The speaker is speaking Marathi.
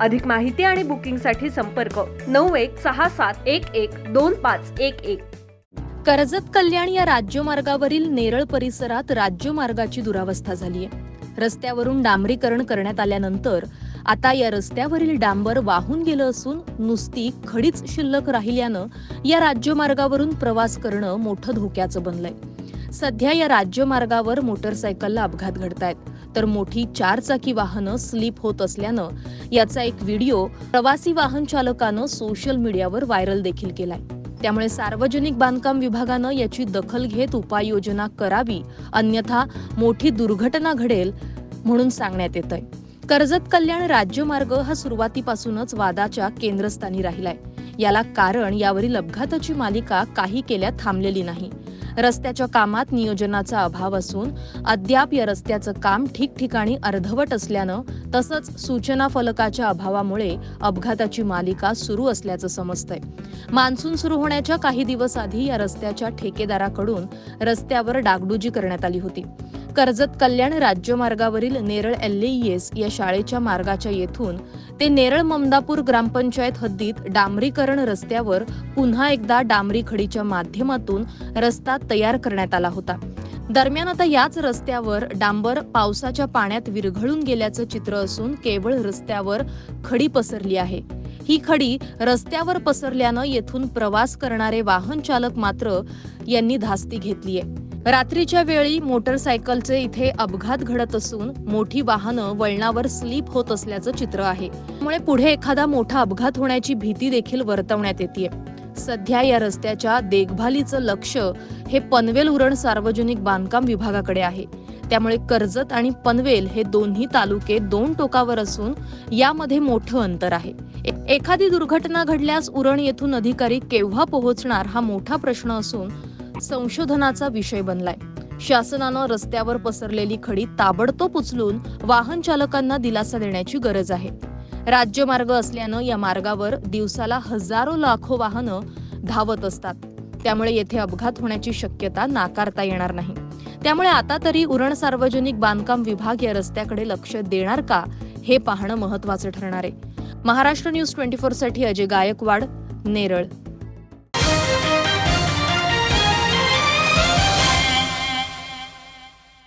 अधिक माहिती आणि बुकिंगसाठी संपर्क नऊ एक सहा सात एक एक दोन पाच एक एक. कर्जत कल्याण या राज्यमार्गावरील नेरळ परिसरात राज्यमार्गाची दुरावस्था झाली आहे. रस्त्यावरून डांबरीकरण करण्यात आल्यानंतर आता या रस्त्यावरील डांबर वाहून गेलं असून नुसती खडीच शिल्लक राहिल्यानं या राज्यमार्गावरून प्रवास करणं मोठं धोक्याचं बनलंय. सध्या या राज्यमार्गावर मोटरसायकलला अपघात घडतायत. तर मोठी चारचाकी वाहनं स्लिप होत असल्यानं याचा एक व्हिडिओ प्रवासी वाहन चालकानं सोशल मीडियावर व्हायरल देखील केलाय. त्यामुळे सार्वजनिक बांधकाम विभागानं याची दखल घेत उपाययोजना करावी अन्यथा मोठी दुर्घटना घडेल म्हणून सांगण्यात येत आहे कर्जत कल्याण राज्यमार्ग हा सुरुवातीपासूनच वादाच्या केंद्रस्थानी राहिलाय. याला कारण यावरील अपघाताची मालिका काही केल्या थांबलेली नाही. रस्त्याच्या कामात नियोजनाचा अभाव असून अद्याप या रस्त्याचं काम ठिकठिकाणी अर्धवट असल्यानं तसंच सूचना फलकाच्या अभावामुळे अपघाताची मालिका सुरू असल्याचं समजतंय. मान्सून सुरू होण्याच्या काही दिवस आधी या रस्त्याच्या ठेकेदाराकडून रस्त्यावर डागडुजी करण्यात आली होती. कर्जत कल्याण राज्यमार्गावरील नेरळ एस या शाळेच्या मार्गाच्या येथून ते नेरळ ममदापूर ग्रामपंचायत हद्दीत डांबरीकरण रस्त्यावर पुन्हा एकदा डांबरी खडीच्या माध्यमातून रस्ता तयार करण्यात आला होता. दरम्यान आता याच रस्त्यावर डांबर पावसाच्या पाण्यात विरघळून गेल्याचं चित्र असून केवळ रस्त्यावर खडी पसरली आहे. ही खडी रस्त्यावर पसरल्यानं येथून प्रवास करणारे वाहन चालक मात्र यांनी धास्ती घेतली आहे रात्रीच्या वेळी मोटरसायकलचे इथे अपघात घडत असून मोठी वाहनं वळणावर स्लीप होत असल्याचं चित्र आहे. त्यामुळे पुढे एखादा मोठा अपघात होण्याची भीती देखील वर्तवण्यात येते सध्या या रस्त्याच्या देखभालीचं लक्ष हे पनवेल उरण सार्वजनिक बांधकाम विभागाकडे आहे. त्यामुळे कर्जत आणि पनवेल हे दोन्ही तालुके दोन टोकावर असून यामध्ये मोठं अंतर आहे. एखादी दुर्घटना घडल्यास उरण येथून अधिकारी केव्हा पोहोचणार हा मोठा प्रश्न असून संशोधनाचा विषय बनलाय. शासनानं रस्त्यावर पसरलेली खडी ताबडतोब उचलून वाहन चालकांना दिलासा देण्याची गरज आहे. राज्यमार्ग असल्यानं या मार्गावर दिवसाला हजारो लाखो वाहनं धावत असतात. त्यामुळे येथे अपघात होण्याची शक्यता नाकारता येणार नाही. त्यामुळे आता तरी उरण सार्वजनिक बांधकाम विभाग या रस्त्याकडे लक्ष देणार का हे पाहणं महत्वाचं ठरणार आहे. महाराष्ट्र न्यूज ट्वेंटी फोरसाठी अजय गायकवाड नेरळ.